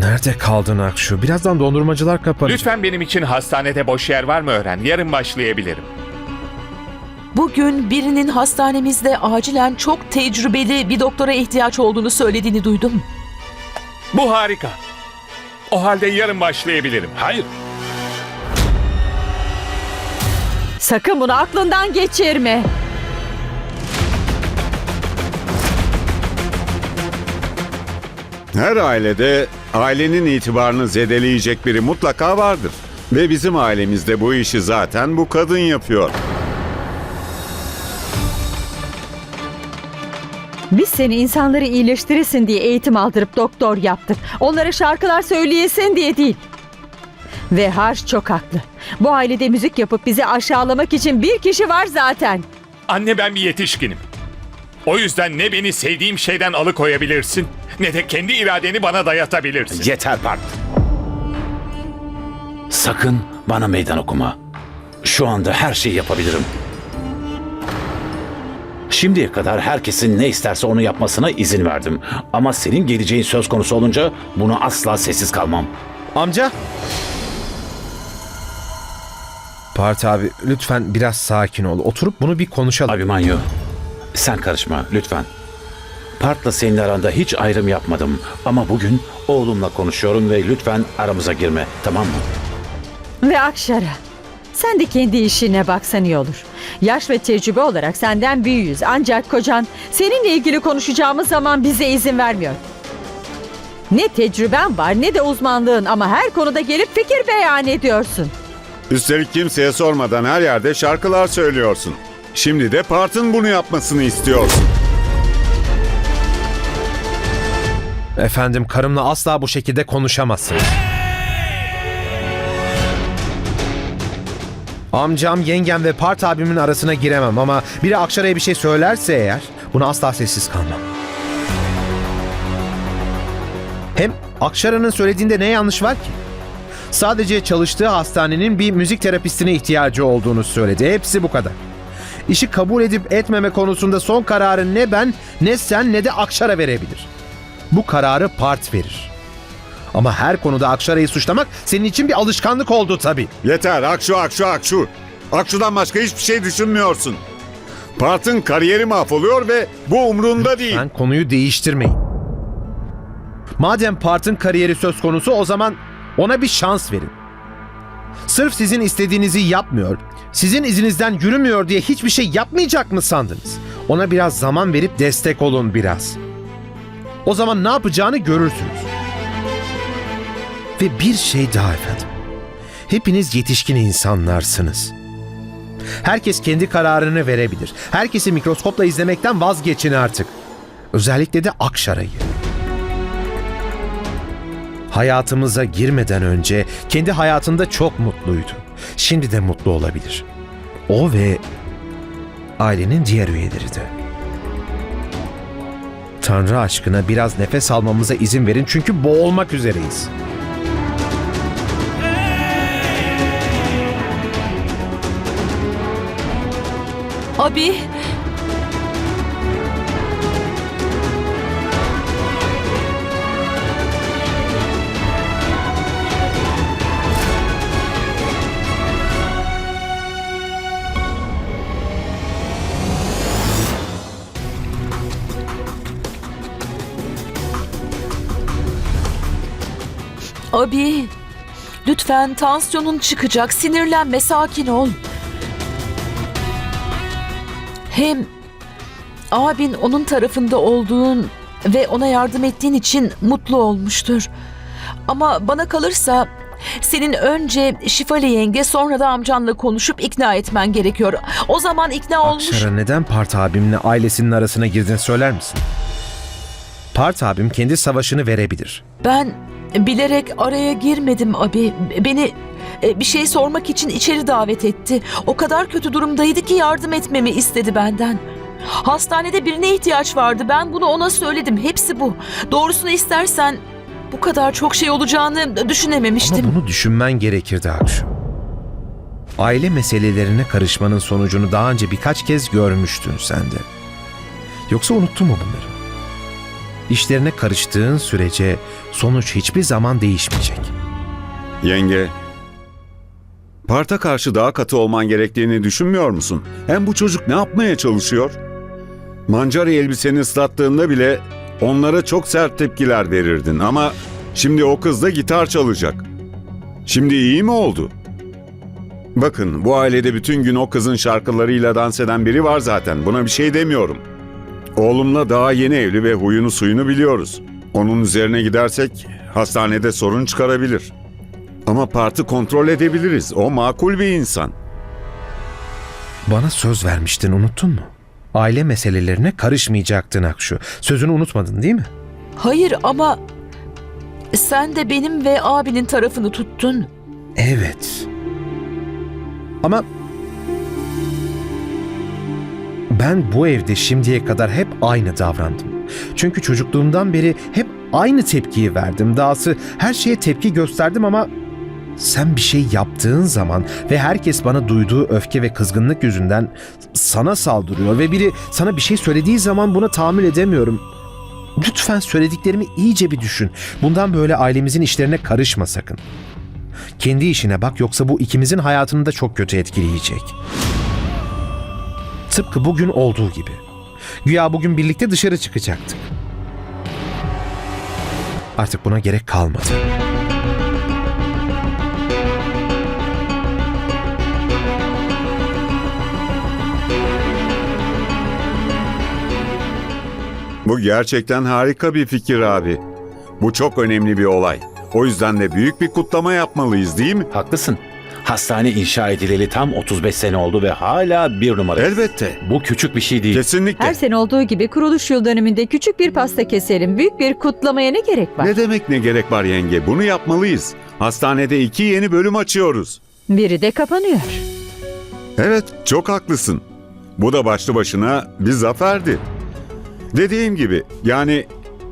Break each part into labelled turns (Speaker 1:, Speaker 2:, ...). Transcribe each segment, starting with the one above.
Speaker 1: Nerede kaldın Akşu? Birazdan dondurmacılar kapanacak.
Speaker 2: Lütfen benim için hastanede boş yer var mı öğren. Yarın başlayabilirim.
Speaker 3: Bugün birinin hastanemizde acilen çok tecrübeli bir doktora ihtiyaç olduğunu söylediğini duydum.
Speaker 2: Bu harika. O halde yarın başlayabilirim.
Speaker 4: Hayır.
Speaker 5: Sakın bunu aklından geçirme.
Speaker 6: Her ailede ailenin itibarını zedeleyecek biri mutlaka vardır. Ve bizim ailemizde bu işi zaten bu kadın yapıyor.
Speaker 5: Biz seni insanları iyileştirirsin diye eğitim aldırıp doktor yaptık. Onlara şarkılar söyleyesin diye değil. Ve Harş çok haklı. Bu ailede müzik yapıp bizi aşağılamak için bir kişi var zaten.
Speaker 2: Anne ben bir yetişkinim. O yüzden ne beni sevdiğim şeyden alıkoyabilirsin ne de kendi iradeni bana dayatabilirsin.
Speaker 4: Yeter Part. Sakın bana meydan okuma. Şu anda her şeyi yapabilirim. Şimdiye kadar herkesin ne isterse onu yapmasına izin verdim. Ama senin geleceğin söz konusu olunca bunu asla sessiz kalmam.
Speaker 1: Amca. Part abi lütfen biraz sakin ol. Oturup bunu bir konuşalım.
Speaker 4: Abi Manyo, sen karışma lütfen. Part'la senin aranda hiç ayrım yapmadım. Ama bugün oğlumla konuşuyorum ve lütfen aramıza girme tamam mı?
Speaker 5: Ve Akşara. Sen de kendi işine baksan iyi olur. Yaş ve tecrübe olarak senden büyüğüz. Ancak kocan seninle ilgili konuşacağımız zaman bize izin vermiyor. Ne tecrüben var ne de uzmanlığın ama her konuda gelip fikir beyan ediyorsun.
Speaker 6: Üstelik kimseye sormadan her yerde şarkılar söylüyorsun. Şimdi de Part'ın bunu yapmasını istiyorsun.
Speaker 1: Efendim karımla asla bu şekilde konuşamazsınız. Amcam, yengem ve Part abimin arasına giremem ama biri Akşara'ya bir şey söylerse eğer buna asla sessiz kalmam. Hem Akşara'nın söylediğinde ne yanlış var ki? Sadece çalıştığı hastanenin bir müzik terapistine ihtiyacı olduğunu söyledi. Hepsi bu kadar. İşi kabul edip etmeme konusunda son kararı ne ben, ne sen, ne de Akşara verebilir. Bu kararı part verir. Ama her konuda Akşara'yı suçlamak senin için bir alışkanlık oldu tabii.
Speaker 6: Yeter Akşu Akşu Akşu. Akşu'dan başka hiçbir şey düşünmüyorsun. Part'ın kariyeri mahvoluyor ve bu umrunda değil.
Speaker 1: Ben konuyu değiştirmeyin. Madem Part'ın kariyeri söz konusu o zaman ona bir şans verin. Sırf sizin istediğinizi yapmıyor, sizin izinizden yürümüyor diye hiçbir şey yapmayacak mı sandınız? Ona biraz zaman verip destek olun biraz. O zaman ne yapacağını görürsünüz. Ve bir şey daha efendim. Hepiniz yetişkin insanlarsınız. Herkes kendi kararını verebilir. Herkesi mikroskopla izlemekten vazgeçin artık. Özellikle de Akşara'yı. Hayatımıza girmeden önce kendi hayatında çok mutluydu. Şimdi de mutlu olabilir. O ve ailenin diğer üyeleri de. Tanrı aşkına biraz nefes almamıza izin verin çünkü boğulmak üzereyiz.
Speaker 3: Abi, Abi, lütfen tansiyonun çıkacak. Sinirlenme, sakin ol. Hem abin onun tarafında olduğun ve ona yardım ettiğin için mutlu olmuştur. Ama bana kalırsa senin önce Şifali yenge sonra da amcanla konuşup ikna etmen gerekiyor. O zaman ikna olmuş...
Speaker 1: Akşara neden Part abimle ailesinin arasına girdin söyler misin? Part abim kendi savaşını verebilir.
Speaker 3: Ben bilerek araya girmedim abi. Beni e, bir şey sormak için içeri davet etti. O kadar kötü durumdaydı ki yardım etmemi istedi benden. Hastanede birine ihtiyaç vardı. Ben bunu ona söyledim. Hepsi bu. Doğrusunu istersen bu kadar çok şey olacağını düşünememiştim.
Speaker 1: Ama bunu düşünmen gerekirdi Akşu. Aile meselelerine karışmanın sonucunu daha önce birkaç kez görmüştün sen de. Yoksa unuttun mu bunları? İşlerine karıştığın sürece sonuç hiçbir zaman değişmeyecek.
Speaker 6: Yenge, parta karşı daha katı olman gerektiğini düşünmüyor musun? Hem bu çocuk ne yapmaya çalışıyor? Mancari elbiseni ıslattığında bile onlara çok sert tepkiler verirdin ama şimdi o kız da gitar çalacak. Şimdi iyi mi oldu? Bakın bu ailede bütün gün o kızın şarkılarıyla dans eden biri var zaten. Buna bir şey demiyorum. Oğlumla daha yeni evli ve huyunu suyunu biliyoruz. Onun üzerine gidersek hastanede sorun çıkarabilir. Ama parti kontrol edebiliriz. O makul bir insan.
Speaker 1: Bana söz vermiştin unuttun mu? Aile meselelerine karışmayacaktın Akşu. Sözünü unutmadın değil mi?
Speaker 3: Hayır ama sen de benim ve abinin tarafını tuttun.
Speaker 1: Evet. Ama ben bu evde şimdiye kadar hep aynı davrandım. Çünkü çocukluğumdan beri hep aynı tepkiyi verdim. Dahası her şeye tepki gösterdim ama sen bir şey yaptığın zaman ve herkes bana duyduğu öfke ve kızgınlık yüzünden sana saldırıyor ve biri sana bir şey söylediği zaman buna tahammül edemiyorum. Lütfen söylediklerimi iyice bir düşün. Bundan böyle ailemizin işlerine karışma sakın. Kendi işine bak yoksa bu ikimizin hayatını da çok kötü etkileyecek. Tıpkı bugün olduğu gibi. Güya bugün birlikte dışarı çıkacaktık. Artık buna gerek kalmadı.
Speaker 6: Bu gerçekten harika bir fikir abi. Bu çok önemli bir olay. O yüzden de büyük bir kutlama yapmalıyız değil mi?
Speaker 4: Haklısın. Hastane inşa edileli tam 35 sene oldu ve hala bir numara.
Speaker 6: Elbette.
Speaker 4: Bu küçük bir şey değil.
Speaker 6: Kesinlikle.
Speaker 5: Her sene olduğu gibi kuruluş yıl dönümünde küçük bir pasta keselim. Büyük bir kutlamaya ne gerek var?
Speaker 6: Ne demek ne gerek var yenge? Bunu yapmalıyız. Hastanede iki yeni bölüm açıyoruz.
Speaker 5: Biri de kapanıyor.
Speaker 6: Evet, çok haklısın. Bu da başlı başına bir zaferdi. Dediğim gibi, yani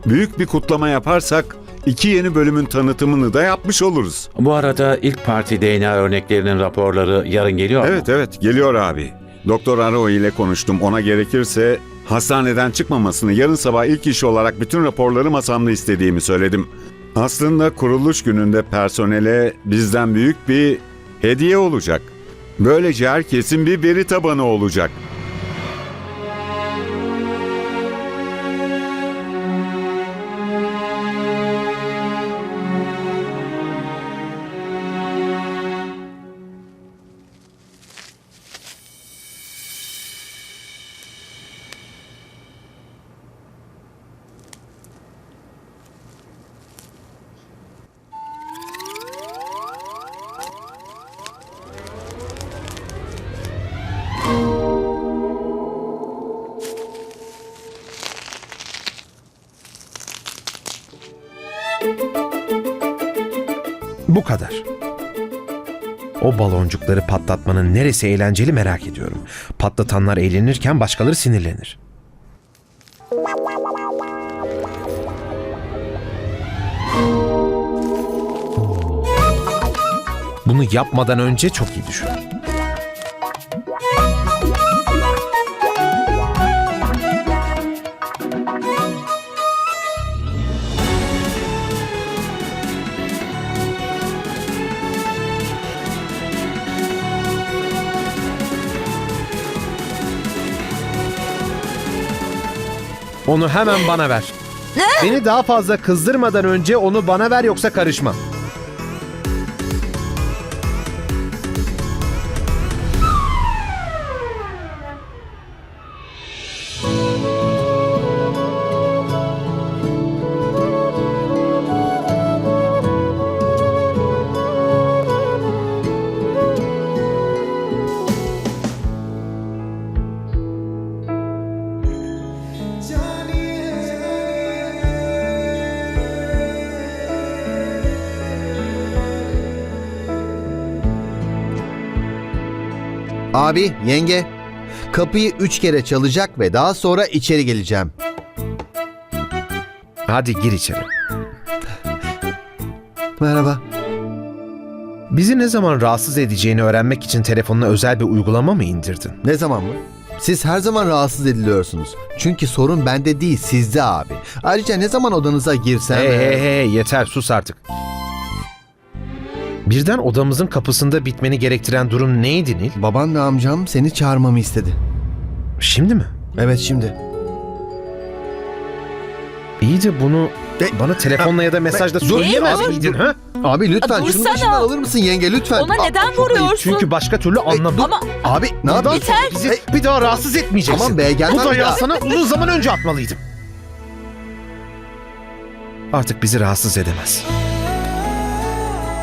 Speaker 6: büyük bir kutlama yaparsak iki yeni bölümün tanıtımını da yapmış oluruz.
Speaker 4: Bu arada ilk parti DNA örneklerinin raporları yarın geliyor mu?
Speaker 6: Evet evet, geliyor abi. Doktor Aro ile konuştum. Ona gerekirse hastaneden çıkmamasını yarın sabah ilk iş olarak bütün raporları masamda istediğimi söyledim. Aslında kuruluş gününde personele bizden büyük bir hediye olacak. Böylece herkesin bir veri tabanı olacak.
Speaker 1: Bu kadar. O baloncukları patlatmanın neresi eğlenceli merak ediyorum. Patlatanlar eğlenirken başkaları sinirlenir. Bunu yapmadan önce çok iyi düşün. Onu hemen bana ver. Beni daha fazla kızdırmadan önce onu bana ver yoksa karışma.
Speaker 7: Abi, yenge. Kapıyı üç kere çalacak ve daha sonra içeri geleceğim.
Speaker 1: Hadi gir içeri.
Speaker 7: Merhaba.
Speaker 1: Bizi ne zaman rahatsız edeceğini öğrenmek için telefonuna özel bir uygulama mı indirdin?
Speaker 7: Ne zaman mı? Siz her zaman rahatsız ediliyorsunuz. Çünkü sorun bende değil sizde abi. Ayrıca ne zaman odanıza girsem...
Speaker 1: Hey hey hey yeter sus artık. Birden odamızın kapısında bitmeni gerektiren durum neydi Nil?
Speaker 7: Baban ve amcam seni çağırmamı istedi.
Speaker 1: Şimdi mi?
Speaker 7: Evet şimdi.
Speaker 1: İyi de bunu
Speaker 7: E,
Speaker 1: bana telefonla ya da mesajla
Speaker 7: dur,
Speaker 1: söyleyemez
Speaker 3: dur.
Speaker 1: miydin ha?
Speaker 7: Abi lütfen
Speaker 3: Aa,
Speaker 7: şunu
Speaker 3: dursana.
Speaker 7: başından alır mısın yenge lütfen.
Speaker 3: Ona
Speaker 7: Aa,
Speaker 3: neden
Speaker 7: çok ayıp.
Speaker 3: vuruyorsun?
Speaker 1: Çünkü başka türlü anlamam.
Speaker 3: Ama
Speaker 7: Abi ne yapıyorsun?
Speaker 3: Yeter.
Speaker 1: Bizi bir daha rahatsız etmeyeceksin.
Speaker 7: Tamam be, gelmem
Speaker 1: Bu
Speaker 7: bir
Speaker 1: dayağı
Speaker 7: daha.
Speaker 1: sana uzun zaman önce atmalıydım. Artık bizi rahatsız edemez.